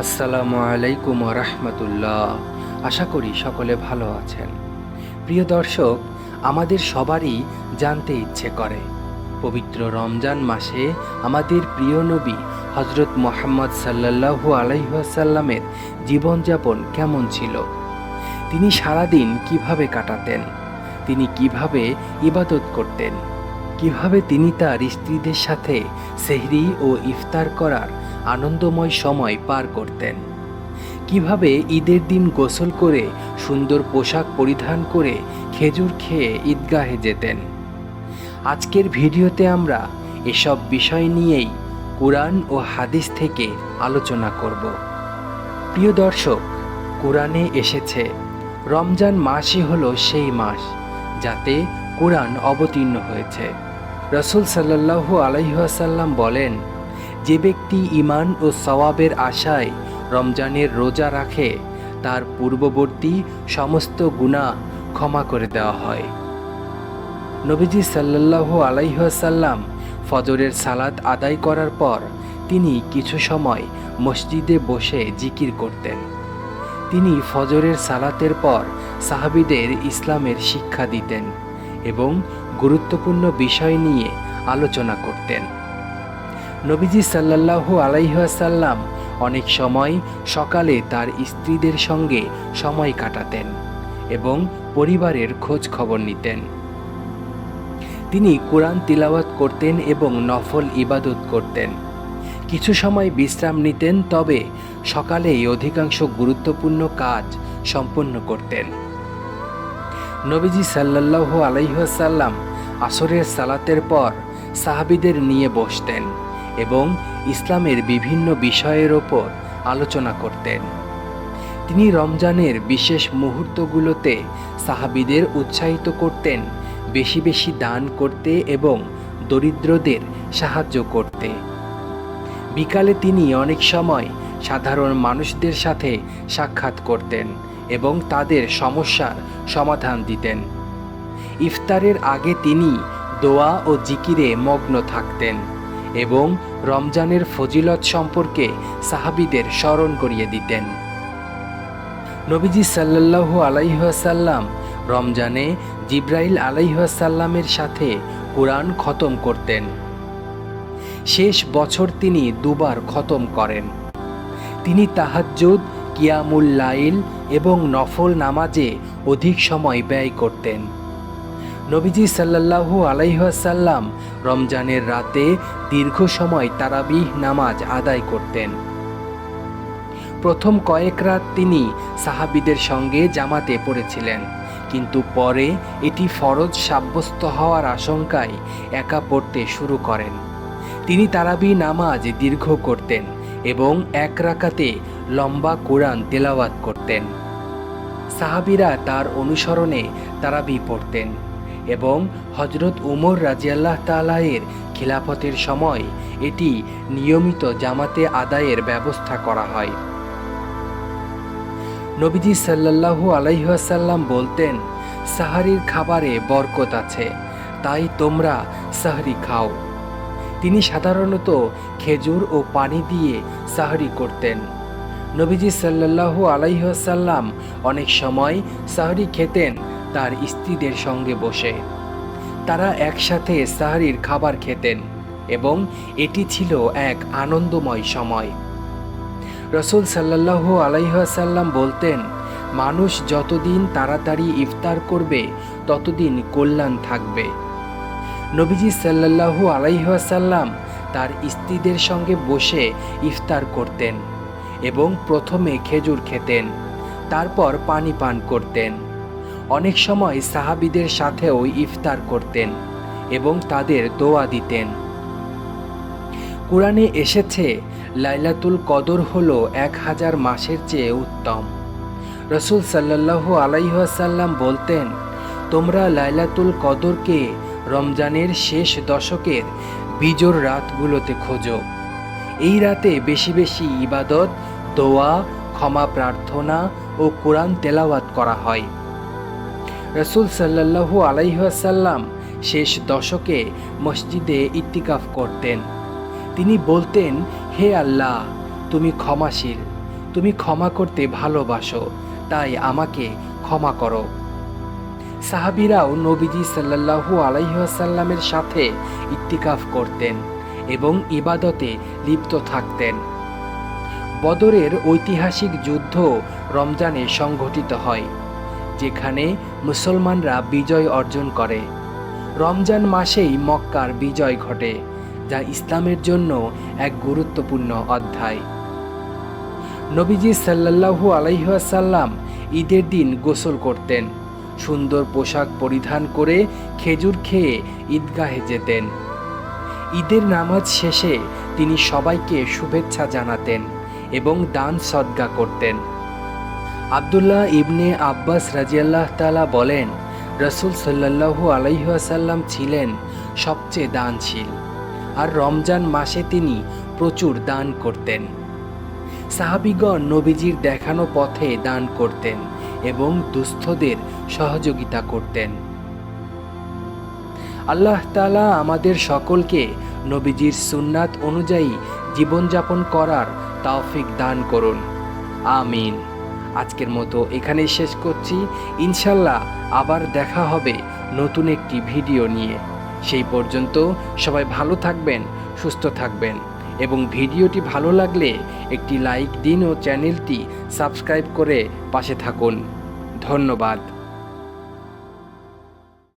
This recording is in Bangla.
আসসালামু আলাইকুম রহমতুল্লাহ। আশা করি সকলে ভালো আছেন। প্রিয় দর্শক, আমাদের সবারই জানতে ইচ্ছে করে। পবিত্র রমজান মাসে আমাদের প্রিয় নবী হজরত মোহাম্মদ সাল্লাল্লাহু আলাইসাল্লামের জীবনযাপন কেমন ছিল? তিনি সারাদিন কীভাবে কাটাতেন? তিনি কীভাবে ইবাদত করতেন? কীভাবে তিনি তার স্ত্রীদের সাথে সেহরি ও ইফতার করার আনন্দময় সময় পার করতেন। কীভাবে ঈদের দিন গোসল করে সুন্দর পোশাক পরিধান করে খেজুর খেয়ে ঈদগাহে যেতেন? আজকের ভিডিওতে আমরা এসব বিষয় নিয়েই কোরআন ও হাদিস থেকে আলোচনা করব। প্রিয় দর্শক, কোরআনে এসেছে, রমজান মাসই হলো সেই মাস যাতে কোরআন অবতীর্ণ হয়েছে। রসুল সাল্লাল্লাহু আলাইহাসাল্লাম বলেন যে ব্যক্তি ইমান ও সওয়াবের আশায় রমজানের রোজা রাখে, তার পূর্ববর্তী সমস্ত গুণা ক্ষমা করে দেওয়া হয়। নবীজি সাল্লাল্লাহু আলাইহাসাল্লাম ফজরের সালাত আদায় করার পর তিনি কিছু সময় মসজিদে বসে জিকির করতেন। তিনি ফজরের সালাতের পর সাহাবিদের ইসলামের শিক্ষা দিতেন এবং গুরুত্বপূর্ণ বিষয় নিয়ে আলোচনা করতেন। নবীজি সাল্লাল্লাহু আলাইহাসাল্লাম অনেক সময় সকালে তার স্ত্রীদের সঙ্গে সময় কাটাতেন এবং পরিবারের খোঁজ খবর নিতেন। তিনি কোরআন তিলাওয়াত করতেন এবং নফল ইবাদত করতেন। কিছু সময় বিশ্রাম নিতেন, তবে সকালেই অধিকাংশ গুরুত্বপূর্ণ কাজ সম্পন্ন করতেন। নবীজি সাল্লাল্লাহু আলাইহাসাল্লাম আসরের সালাতের পর সাহাবিদের নিয়ে বসতেন। এবং ইসলামের বিভিন্ন বিষয়ের ওপর আলোচনা করতেন। তিনি রমজানের বিশেষ মুহূর্তগুলোতে সাহাবিদের উৎসাহিত করতেন, বেশি বেশি দান করতে এবং দরিদ্রদের সাহায্য করতে। বিকালে তিনি অনেক সময় সাধারণ মানুষদের সাথে সাক্ষাৎ করতেন এবং তাদের সমস্যার সমাধান দিতেন। ইফতারের আগে তিনি দোয়া ও জিকিরে মগ্ন থাকতেন এবং রমজানের ফজিলত সম্পর্কে সাহাবিদের স্মরণ করিয়ে দিতেন। নবীজি সাল্লাল্লাহু আলাইহাসাল্লাম রমজানে জিব্রাইল আলাইহাসাল্লামের সাথে কোরআন খতম করতেন। শেষ বছর তিনি দুবার খতম করেন। তিনি তাহাজ্জুদ, কিয়ামুল লাইল এবং নফল নামাজে অধিক সময় ব্যয় করতেন। নবীজি সাল্লাল্লাহু আলাইহাসাল্লাম রমজানের রাতে দীর্ঘ সময় তারাবিহ নামাজ আদায় করতেন। প্রথম কয়েক রাত তিনি সাহাবিদের সঙ্গে জামাতে পড়েছিলেন, কিন্তু পরে এটি ফরজ সাব্যস্ত হওয়ার আশঙ্কায় একা পড়তে শুরু করেন। তিনি তারাবি নামাজ দীর্ঘ করতেন এবং এক রাকাতে লম্বা কোরআন তেলাওয়াত করতেন। সাহাবিরা তার অনুসরণে তারাবি পড়তেন। এবং হজরত উমর রাজিয়াল্লাহ তালায়ের খিলাফতের সময় এটি নিয়মিত জামাতে আদায়ের ব্যবস্থা করা হয়। নবীজি সাল্লাল্লাহু আলাইহাসাল্লাম বলতেন, সাহারির খাবারে বরকত আছে, তাই তোমরা সাহারি খাও। তিনি সাধারণত খেজুর ও পানি দিয়ে সাহারি করতেন। নবীজি সাল্লাল্লাহু আলাইহাসাল্লাম অনেক সময় সাহারি খেতেন তার স্ত্রীদের সঙ্গে বসে। তারা একসাথে সাহারির খাবার খেতেন এবং এটি ছিল এক আনন্দময় সময়। রসুল সাল্লাল্লাহু আলাইহাসাল্লাম বলতেন, মানুষ যতদিন তাড়াতাড়ি ইফতার করবে, ততদিন কল্যাণ থাকবে। নবীজি সাল্লাল্লাহু আলাইহাসাল্লাম তার স্ত্রীদের সঙ্গে বসে ইফতার করতেন এবং প্রথমে খেজুর খেতেন, তারপর পানি পান করতেন। অনেক সময় সাহাবিদের সাথেও ইফতার করতেন এবং তাদের দোয়া দিতেন। কোরআনে এসেছে, লাইলাতুল কদর হলো এক হাজার মাসের চেয়ে উত্তম। রসুল সাল্লাল্লাহু আলাইহাসাল্লাম বলতেন, তোমরা লাইলাতুল কদরকে রমজানের শেষ দশকের বিজোর রাতগুলোতে খোঁজো। এই রাতে বেশি বেশি ইবাদত, দোয়া, ক্ষমা প্রার্থনা ও কোরআন তেলাওয়াত করা হয়। রসুল সাল্লাল্লাহু আলাইহাসাল্লাম শেষ দশকে মসজিদে ইত্তিকাফ করতেন। তিনি বলতেন, হে আল্লাহ, তুমি ক্ষমাশীল, তুমি ক্ষমা করতে ভালোবাসো, তাই আমাকে ক্ষমা করো। সাহাবিরাও নবীজি সাল্লাল্লাহু আলাইসাল্লামের সাথে ইত্তিকাফ করতেন এবং ইবাদতে লিপ্ত থাকতেন। বদরের ঐতিহাসিক যুদ্ধ রমজানে সংঘটিত হয়। যেখানে মুসলমানরা বিজয় অর্জন করে। রমজান মাসেই মক্কার বিজয় ঘটে, যা ইসলামের জন্য এক গুরুত্বপূর্ণ অধ্যায়। নবীজি সাল্লাল্লাহু আলাইসাল্লাম ঈদের দিন গোসল করতেন, সুন্দর পোশাক পরিধান করে খেজুর খেয়ে ঈদগাহে যেতেন। ঈদের নামাজ শেষে তিনি সবাইকে শুভেচ্ছা জানাতেন এবং দান সদ্গা করতেন। আবদুল্লাহ ইবনে আব্বাস রাজিয়াল্লাহ তালা বলেন, রসুল সাল্লাল্লাহু আলাইসাল্লাম ছিলেন সবচেয়ে দানশীল। আর রমজান মাসে তিনি প্রচুর দান করতেন। সাহাবিগণ নবীজির দেখানো পথে দান করতেন এবং দুস্থদের সহযোগিতা করতেন। আল্লাহ তালা আমাদের সকলকে নবীজির সুন্নাত অনুযায়ী জীবনযাপন করার তৌফিক দান করুন। আমিন। আজকের মতো এখানেই শেষ করছি। ইনশাল্লাহ আবার দেখা হবে নতুন একটি ভিডিও নিয়ে। সেই পর্যন্ত সবাই ভালো থাকবেন, সুস্থ থাকবেন এবং ভিডিওটি ভালো লাগলে একটি লাইক দিন ও চ্যানেলটি সাবস্ক্রাইব করে পাশে থাকুন। ধন্যবাদ।